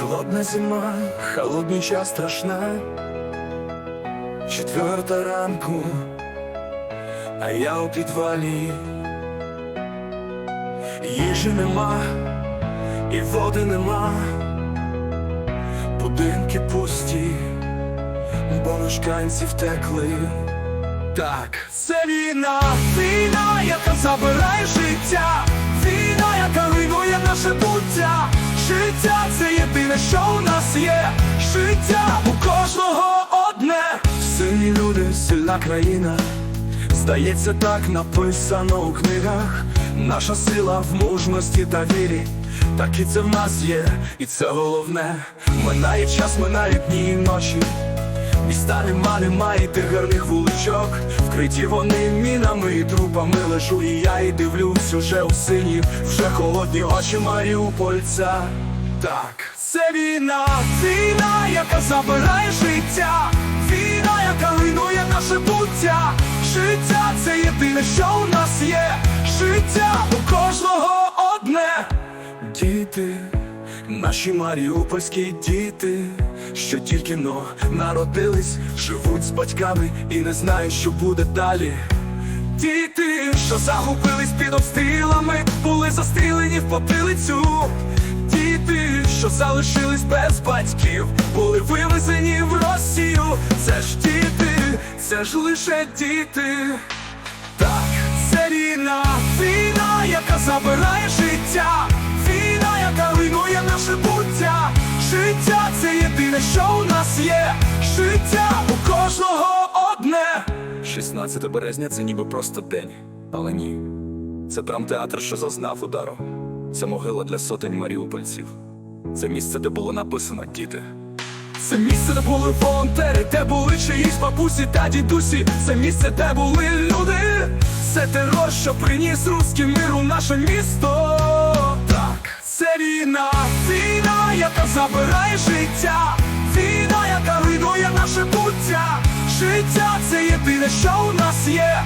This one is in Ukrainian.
Холодна зима, холодний час страшна. Четверта ранку, а я у підвалі. Їжі нема, і води нема, будинки пусті, бо мешканці втекли. Так, це війна, війна, яка забирає життя, війна, яка руйнує наше буття. Життя єдине, що у нас є. Життя у кожного одне. Сильні люди, сильна країна. Здається, так написано у книгах. Наша сила в мужності та вірі. Так і це в нас є, і це головне. Минає час, минають дні і ночі. Міста нема, немає тих гарних вуличок Вкриті вони мінами і трупами лежу І я і дивлюсь уже у сині Вже холодні очі Маріупольця Так, це війна, війна, яка забирає життя. Війна, яка руйнує наше буття. Життя це єдине, що у нас є. Життя у кожного одне. Діти, наші маріупольські діти, що тільки но народились, живуть з батьками і не знають, що буде далі. Діти, що загубились під обстрілами, були застрілені в потилицю. Залишились без батьків, були вивезені в Росію. Це ж діти, це ж лише діти. Так, це війна, війна, яка забирає життя, війна, яка руйнує наше буття. Життя це єдине, що у нас є. Життя у кожного одне. 16 березня це ніби просто день, але ні. Це драмтеатр, що зазнав удару. Це могила для сотень маріупольців. Це місце, де було написано діти. Це місце, де були волонтери, де були чиїсь бабусі та дідусі. Це місце, де були люди. Це терор, що приніс русський мир у наше місто. Так, це війна, війна, яка забирає життя. Війна, яка руйнує наше буття. Життя це єдине, що у нас є.